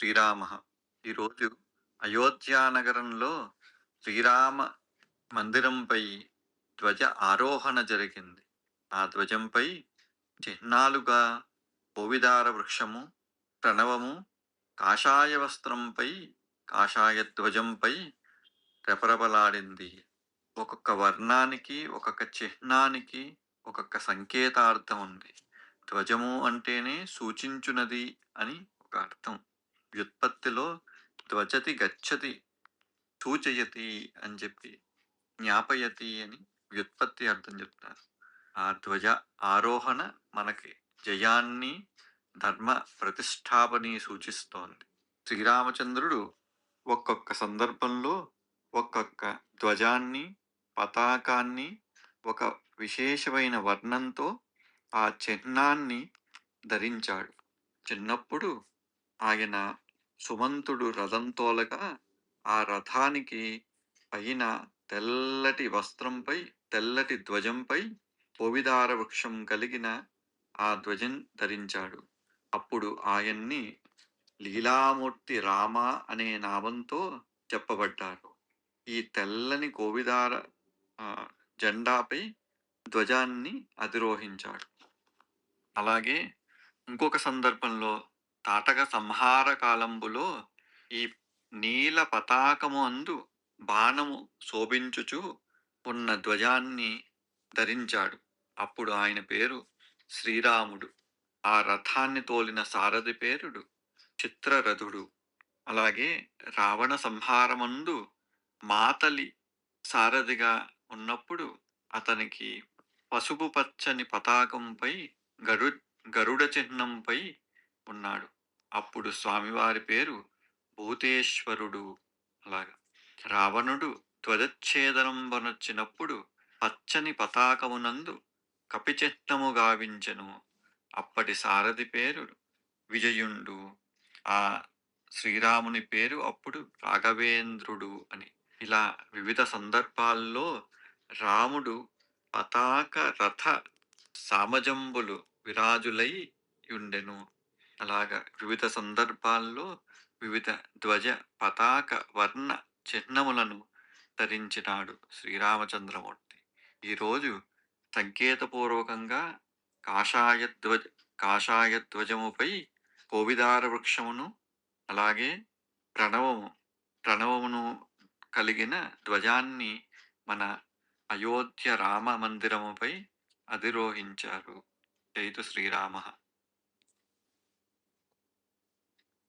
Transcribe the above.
శ్రీరామ ఈరోజు అయోధ్యా నగరంలో శ్రీరామ మందిరంపై ధ్వజ ఆరోహణ జరిగింది. ఆ ధ్వజంపై చిహ్నాలుగా కోవిదార వృక్షము ప్రణవము కాషాయ వస్త్రంపై కాషాయ ధ్వజంపై రెపరెపలాడింది. ఒక్కొక్క వర్ణానికి ఒక్కొక్క చిహ్నానికి ఒక్కొక్క సంకేతార్థం ఉంది. ధ్వజము అంటేనే సూచించునది అని ఒక అర్థం. వ్యుత్పత్తిలో ధ్వజతి గచ్చతి సూచయతి అని చెప్పి జ్ఞాపయతి అని వ్యుత్పత్తి అర్థం చెప్తారు. ఆ ధ్వజ ఆరోహణ మనకి జయాన్ని ధర్మ ప్రతిష్టాపని సూచిస్తోంది. శ్రీరామచంద్రుడు ఒక్కొక్క సందర్భంలో ఒక్కొక్క ధ్వజాన్ని పతాకాన్ని ఒక విశేషమైన వర్ణంతో ఆ చిహ్నాన్ని ధరించాడు. చిన్నప్పుడు ఆయన సుమంతుడు రథం తోలగా ఆ రథానికి పైన తెల్లటి వస్త్రంపై తెల్లటి ధ్వజంపై పోవిదార వృక్షం కలిగిన ఆ ధ్వజం ధరించాడు. అప్పుడు ఆయన్ని లీలామూర్తి రామ అనే నామంతో చెప్పబడ్డారు. ఈ తెల్లని కోవిదార జెండాపై ధ్వజాన్ని అధిరోహించాడు. అలాగే ఇంకొక సందర్భంలో తాటక సంహార కాలంబులో ఈ నీల పతాకము అందు బాణము శోభించుచు ఉన్న ధ్వజాన్ని ధరించాడు. అప్పుడు ఆయన పేరు శ్రీరాముడు. ఆ రథాన్ని తోలిన సారథి పేరుడు చిత్రరథుడు. అలాగే రావణ సంహారమందు మాతలి సారథిగా ఉన్నప్పుడు అతనికి పసుపు పచ్చని పతాకంపై గరు గరుడ చిహ్నంపై ఉన్నాడు. అప్పుడు స్వామివారి పేరు భూతేశ్వరుడు. అలాగా. రావణుడు ధ్వజచ్ఛేదనం వనొచ్చినప్పుడు పచ్చని పతాకమునందు కపిచిహ్నము గావించెను. అప్పటి సారథి పేరు విజయుండు. ఆ శ్రీరాముని పేరు అప్పుడు రాఘవేంద్రుడు అని. ఇలా వివిధ సందర్భాల్లో రాముడు పతాక రథ సామజంబులు విరాజులై ఉండెను అలాగా వివిధ సందర్భాల్లో వివిధ ధ్వజ పతాక వర్ణ చిహ్నములను ధరించినాడు శ్రీరామచంద్రమూర్తి. ఈరోజు సంకేతపూర్వకంగా కాషాయ ధ్వజ కాషాయ ధ్వజముపై కోవిదార వృక్షమును అలాగే ప్రణవము ప్రణవమును కలిగిన ధ్వజాన్ని మన అయోధ్య రామ మందిరముపై అధిరోహించారు. జైతు శ్రీరామ.